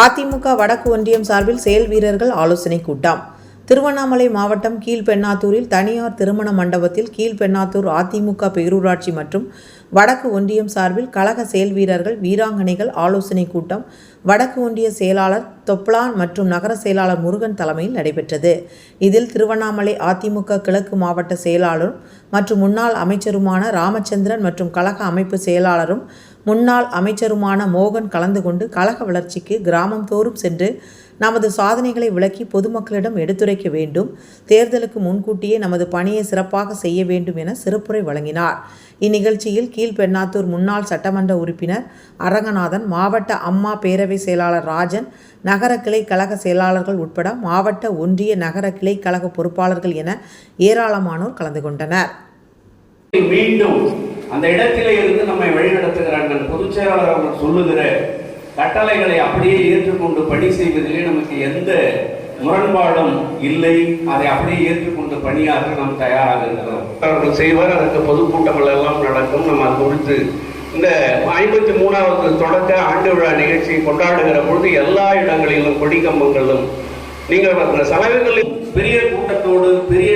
அதிமுக வடக்கு ஒன்றியம் சார்பில் செயல் வீரர்கள் ஆலோசனை கூட்டம். திருவண்ணாமலை மாவட்டம் கீழ்பெண்ணாத்தூரில் தனியார் திருமண மண்டபத்தில் கீழ்பெண்ணாத்தூர் அதிமுக பேரூராட்சி மற்றும் வடக்கு ஒன்றியம் சார்பில் கழக செயல் வீரர்கள் வீராங்கனைகள் ஆலோசனை கூட்டம் வடக்கு ஒன்றிய செயலாளர் தொப்ளான் மற்றும் நகர செயலாளர் முருகன் தலைமையில் நடைபெற்றது. இதில் திருவண்ணாமலை அதிமுக கிழக்கு மாவட்ட செயலாளரும் மற்றும் முன்னாள் அமைச்சருமான ராமச்சந்திரன் மற்றும் கழக அமைப்பு செயலாளரும் முன்னாள் அமைச்சருமான மோகன் கலந்து கொண்டு கழக வளர்ச்சிக்கு கிராமம் தோறும் சென்று நமது சாதனைகளை விளக்கி பொதுமக்களிடம் எடுத்துரைக்க வேண்டும். தேர்தலுக்கு முன்கூட்டியே நமது பணியை சிறப்பாக செய்ய வேண்டும் என சிறப்புரை வழங்கினார். இந்நிகழ்ச்சியில் கீழ்பெண்ணாத்தூர் முன்னாள் சட்டமன்ற உறுப்பினர் அரங்கநாதன் மாவட்ட அம்மா பேரவை செயலாளர் ராஜன் நகர கிளை கழக செயலாளர்கள் உட்பட மாவட்ட ஒன்றிய நகர கிளை கழக பொறுப்பாளர்கள் என ஏராளமானோர் கலந்து கொண்டனர். மீண்டும் அந்த இடத்திலே இருந்து நம்மை வழிநடத்துகிற அண்ணன் பொதுச் செயலாளர் சொல்லுகிற கட்டளைகளை அப்படியே ஏற்றுக்கொண்டு பணி செய்வதிலே நமக்கு எந்த முரண்பாடும் இல்லை. அதை அப்படியே ஏற்றுக்கொண்டு பணியாற்ற நாம் தயாராக இருக்கிறோம் அவர்கள் செய்வார் அதற்கு பொதுக்கூட்டங்கள் எல்லாம் நடக்கும். நம்ம அது குறித்து இந்த ஐம்பத்தி மூணாவது தொடக்க ஆண்டு விழா நிகழ்ச்சியை கொண்டாடுகிற பொழுது எல்லா இடங்களிலும் கொடிக்கம்பங்களும் நீங்கள் அந்த சலவைகளில் பெரிய கூட்டத்தோடு பெரிய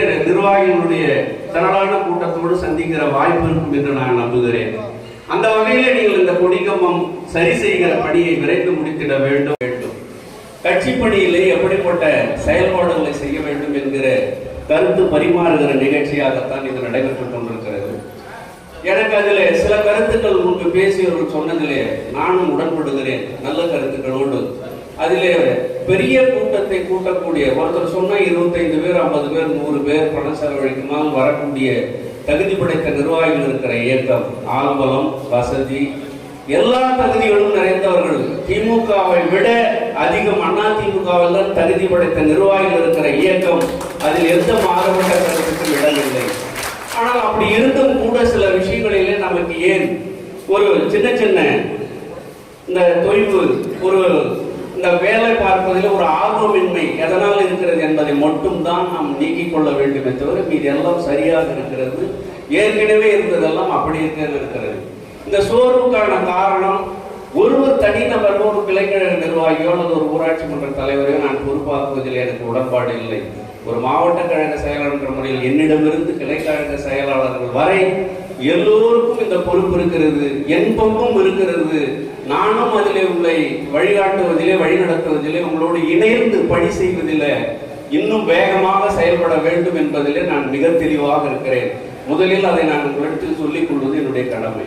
நிர்வாகிகளுடைய திரளான கூட்டத்தோடு சந்திக்கிற வாய்ப்பு இருக்கும் என்று நான் நம்புகிறேன். அந்த வகையிலே நீங்கள் இந்த கொடிக்கம்பம் சரி செய்கிற பணியை விரைந்து முடித்திட வேண்டும். வேண்டும் கட்சி பணியிலே எப்படிப்பட்ட செயல்பாடுகளை செய்ய வேண்டும் என்கிற கருத்து பரிமாறுகிற நிகழ்ச்சியாகத்தான் இது நடைபெற்றுக் கொண்டிருக்கிறது. எனக்கு அதில் சில கருத்துக்கள் முன்பு பேசியவர்கள் சொன்னதிலே நானும் உடன்படுகிறேன். நல்ல கருத்துக்களோடு. அதிலே பெரிய கூட்டத்தை கூட்டக்கூடிய ஒருத்தர் சொன்னா இருபத்தைந்து பேர் ஐம்பது பேர் நூறு பேர் பண செலவழிக்குமால் வரக்கூடிய தகுதி படைத்த நிர்வாகிகள் இருக்கிற இயக்கம் ஆம்பலம் வசதி எல்லா தகுதிகளும் நிறைந்தவர்கள். திமுகவை விட அதிகம் அண்ணா திமுகவில் தான் தகுதி படைத்த நிர்வாகிகள் இருக்கிற இயக்கம் அதில் எந்த மாறுபட்ட கருத்துக்கும் இடமில்லை. ஆனால் அப்படி இருந்தும் கூட சில விஷயங்களிலே நமக்கு ஏன் ஒரு சின்ன சின்ன இந்த தொய்வு ஒரு இந்த வேலை பார்ப்பதில் ஒரு ஆர்வமின்மை எதனால் இருக்கிறது என்பதை மட்டும் தான் நாம் நீக்கிக் கொள்ள வேண்டுமே தவிர மீது எல்லாம் சரியாக இருக்கிறது. ஏற்கனவே இருந்ததெல்லாம் அப்படியே இருக்கிறது இந்த சோர்வுக்கான காரணம் ஒருவர் தனிநபர் ஒரு கிளைக்கழக நிர்வாகியோ அல்லது ஒரு ஊராட்சி மன்ற தலைவரையோ நான் பொறுப்பாக்குவதில் எனக்கு உடன்பாடு இல்லை. ஒரு மாவட்ட கழக செயலாளர் முறையில் என்னிடமிருந்து கிளைக்கழக செயலாளர்கள் வரை எல்லோருக்கும் இந்த பொறுப்பு இருக்கிறது என் பங்கும் இருக்கிறது. நானும் அதிலே உங்களை வழிகாட்டுவதிலே வழிநடத்துவதிலே உங்களோடு இணைந்து பணி செய்வதிலே இன்னும் வேகமாக செயல்பட வேண்டும் என்பதிலே நான் மிக தெளிவாக இருக்கிறேன். முதலில் அதை நான் உங்களிடத்தில் சொல்லிக் கொள்வது என்னுடைய கடமை.